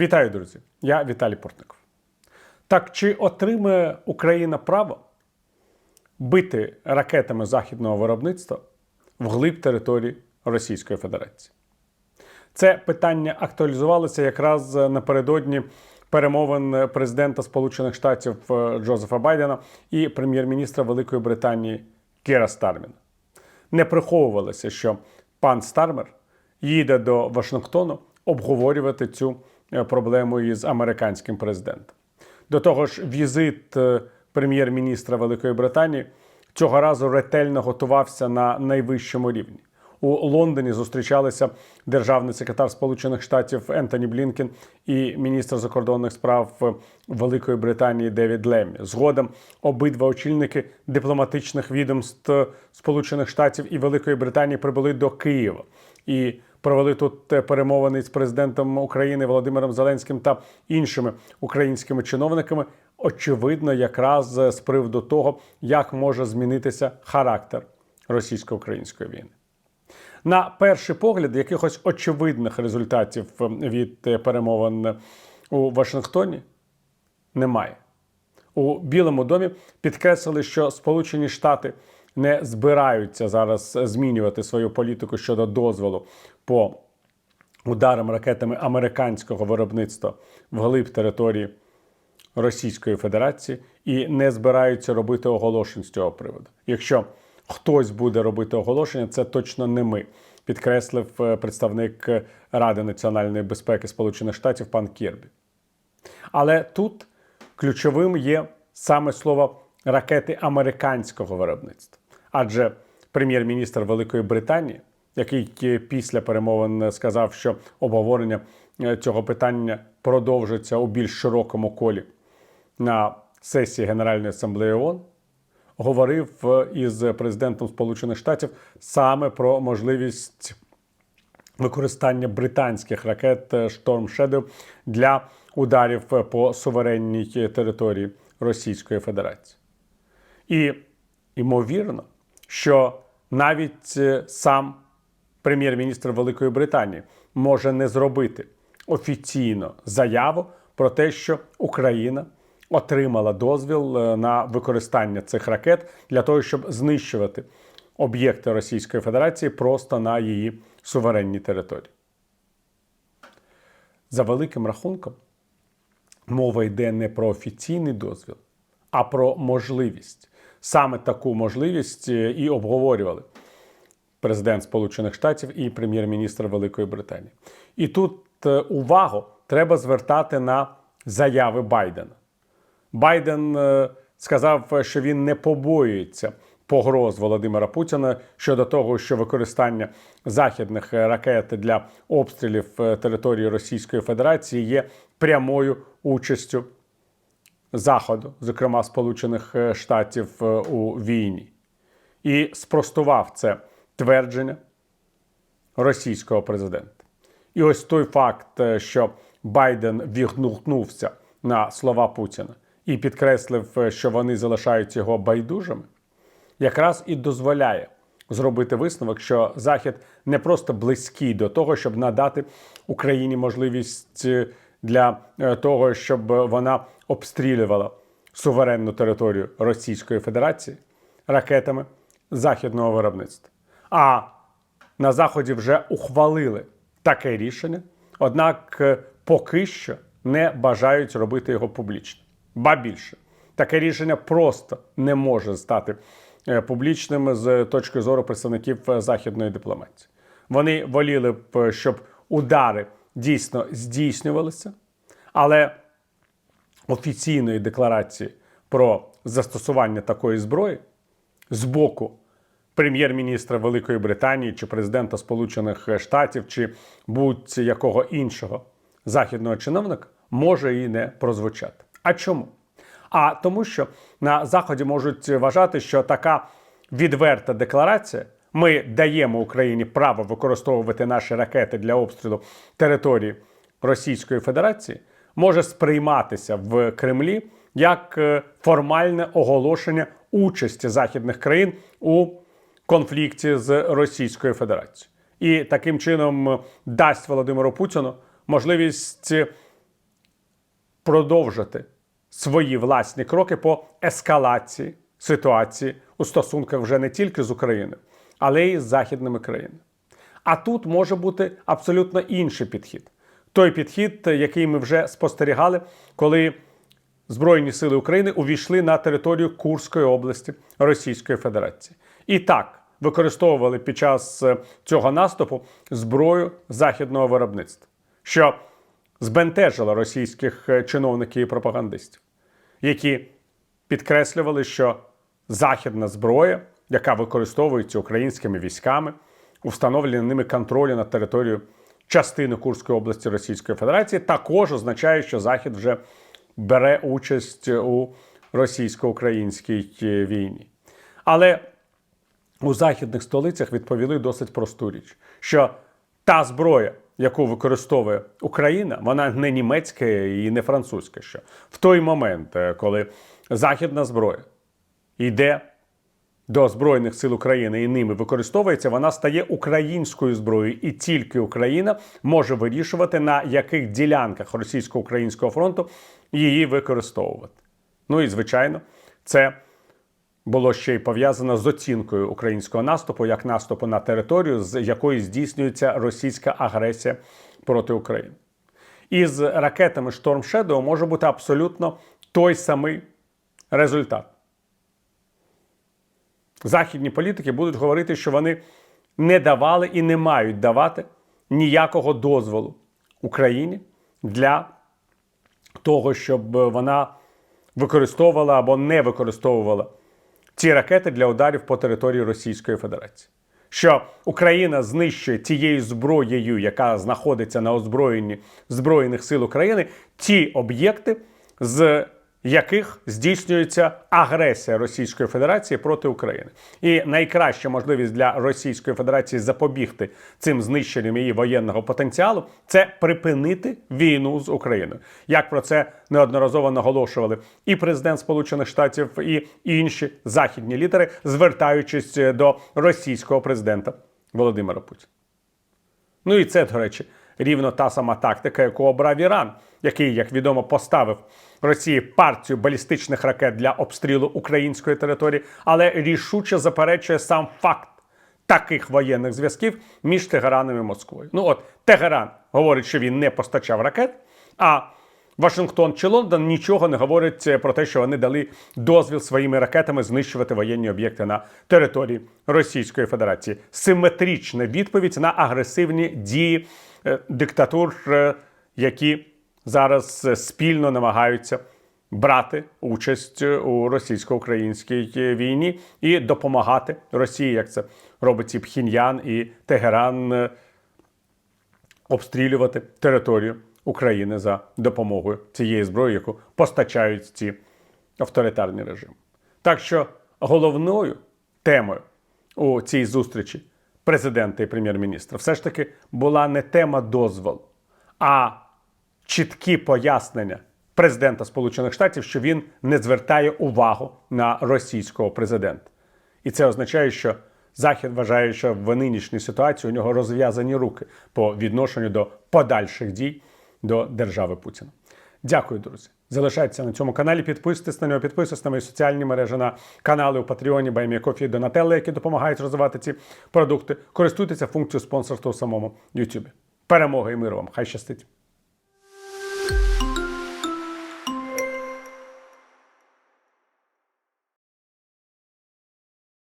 Вітаю, друзі! Я Віталій Портников. Так чи отримає Україна право бити ракетами західного виробництва вглиб території Російської Федерації? Це питання актуалізувалося якраз напередодні перемовин президента Сполучених Штатів е, Джозефа Байдена і прем'єр-міністра Великої Британії Кіра Старміна. Не приховувалося, що пан Стармер їде до Вашингтону обговорювати цю е, проблему із американським президентом. До того ж, візит е, прем'єр-міністра Великої Британії цього разу ретельно готувався на найвищому рівні. У Лондоні зустрічалися державний секретар Сполучених Штатів Ентоні Блінкен і міністр закордонних справ Великої Британії Девід Леммі. Згодом обидва очільники дипломатичних відомств Сполучених Штатів і Великої Британії прибули до Києва і провели тут перемовини з президентом України Володимиром Зеленським та іншими українськими чиновниками. Очевидно, якраз з приводу того, як може змінитися характер російсько-української війни. На перший погляд, якихось очевидних результатів від перемовин у Вашингтоні немає. У Білому домі підкреслили, що Сполучені Штати не збираються зараз змінювати свою політику щодо дозволу по ударам ракетами американського виробництва вглиб території Російської Федерації і не збираються робити оголошень з цього приводу. Якщо хтось буде робити оголошення, це точно не ми, підкреслив е, представник Ради національної безпеки Сполучених Штатів пан Кірбі. Але тут ключовим є саме слово ракети американського виробництва. Адже прем'єр-міністр Великої Британії, який після перемовин сказав, що обговорення е, цього питання продовжиться у більш широкому колі на сесії Генеральної асамблеї ООН, говорив е, із президентом Сполучених Штатів саме про можливість використання британських ракет Storm Shadow для ударів по суверенній території Російської Федерації. І ймовірно, що навіть е, сам прем'єр-міністр Великої Британії може не зробити офіційно заяву про те, що Україна отримала дозвіл е, на використання цих ракет для того, щоб знищувати об'єкти Російської Федерації просто на її суверенній території. За великим рахунком, мова йде не про офіційний дозвіл, а про можливість. Саме таку можливість е, і обговорювали президент Сполучених Штатів і прем'єр-міністр Великої Британії. І тут е, увагу треба звертати на заяви Байдена. Байден е, сказав, що він не побоюється погроз Володимира Путіна щодо того, що використання західних ракет для обстрілів території Російської Федерації є прямою участю Заходу, зокрема Сполучених Штатів у війні, і спростував це твердження російського президента. І ось той факт, що Байден відгукнувся на слова Путіна і підкреслив, що вони залишають його байдужими, якраз і дозволяє зробити висновок, що Захід не просто близький до того, щоб надати Україні можливість для того, щоб вона обстрілювала суверенну територію Російської Федерації ракетами західного виробництва. А на Заході вже ухвалили таке рішення, однак поки що не бажають робити його публічно. Ба більше, таке рішення просто не може стати публічним з точки зору представників західної дипломатії. Вони воліли б, щоб удари дійсно здійснювалися, але офіційної декларації про застосування такої зброї з боку прем'єр-міністра Великої Британії чи президента Сполучених Штатів чи будь-якого іншого західного чиновника може і не прозвучати. А чому? А тому, що на Заході можуть вважати, що така відверта декларація. Ми даємо Україні право використовувати наші ракети для обстрілу території Російської Федерації, може сприйматися в Кремлі як формальне оголошення участі західних країн у конфлікті з Російською Федерацією, і таким чином дасть Володимиру Путіну можливість продовжити свої власні кроки по ескалації ситуації у стосунках вже не тільки з Україною, але й з західними країнами. А тут може бути абсолютно інший підхід. Той підхід, який ми вже спостерігали, коли Збройні сили України увійшли на територію Курської області Російської Федерації. І так використовували під час е, цього наступу зброю західного виробництва, що збентежило російських е, чиновників і пропагандистів, які підкреслювали, що західна зброя, яка використовується українськими військами, у ними контролі над територією частини Курської області Російської Федерації, також означає, що Захід вже бере участь у російсько-українській е, війні. Але у західних столицях відповіли досить просту річ, що та зброя, яку використовує Україна, вона не німецька і не французька. Що в той момент, е, коли західна зброя йде до Збройних сил України і ними використовується, вона стає українською зброєю, і тільки Україна може вирішувати, на яких ділянках російсько-українського фронту її використовувати. Ну і звичайно, це було ще й пов'язано з оцінкою українського наступу як наступу на територію, з якої здійснюється російська агресія проти України. Із ракетами Storm Shadow може бути абсолютно той самий результат. Західні політики будуть говорити, що вони не давали і не мають давати ніякого дозволу Україні для того, щоб вона використовувала або не використовувала ці ракети для ударів по території Російської Федерації. Що Україна знищує тією зброєю, яка знаходиться на озброєнні Збройних сил України, ті об'єкти, з яких здійснюється агресія Російської Федерації проти України, і найкраща можливість для Російської Федерації запобігти цим знищенням її воєнного потенціалу це припинити війну з Україною. Як про це неодноразово наголошували і президент Сполучених Штатів, і інші західні лідери, звертаючись до російського президента Володимира Путіна. Ну і це, до речі, рівно та сама тактика, яку обрав Іран, який, як відомо, поставив Росії партію балістичних ракет для обстрілу української території, але рішуче заперечує сам факт таких воєнних зв'язків між Тегераном і Москвою. Ну от Тегеран говорить, що він не постачав ракет, а Вашингтон чи Лондон нічого не говорить про те, що вони дали дозвіл своїми ракетами знищувати воєнні об'єкти на території Російської Федерації. Симетрична відповідь на агресивні дії диктатур, е, які зараз е, спільно намагаються брати участь у російсько-українській е, війні і допомагати Росії, як це робить і Пхіньян і Тегеран, е, обстрілювати територію України за допомогою цієї зброї, яку постачають ці авторитарні режими. Так що головною темою у цій зустрічі президента і прем'єр-міністра все ж таки була не тема дозволу, а чіткі пояснення президента Сполучених Штатів, що він не звертає увагу на російського президента. І це означає, що Захід вважає, що в нинішній ситуації у нього розв'язані руки по відношенню до подальших дій до держави Путіна. Дякую, друзі. Залишайтеся на цьому каналі, підписуйтесь на нього, підписуйтесь на мої соціальні мережі, на канали у Патреоні, Баймікофі, і Донателло, які допомагають розвивати ці продукти. Користуйтеся функцією спонсорства у самому Ютубі. Перемоги і миру вам! Хай щастить!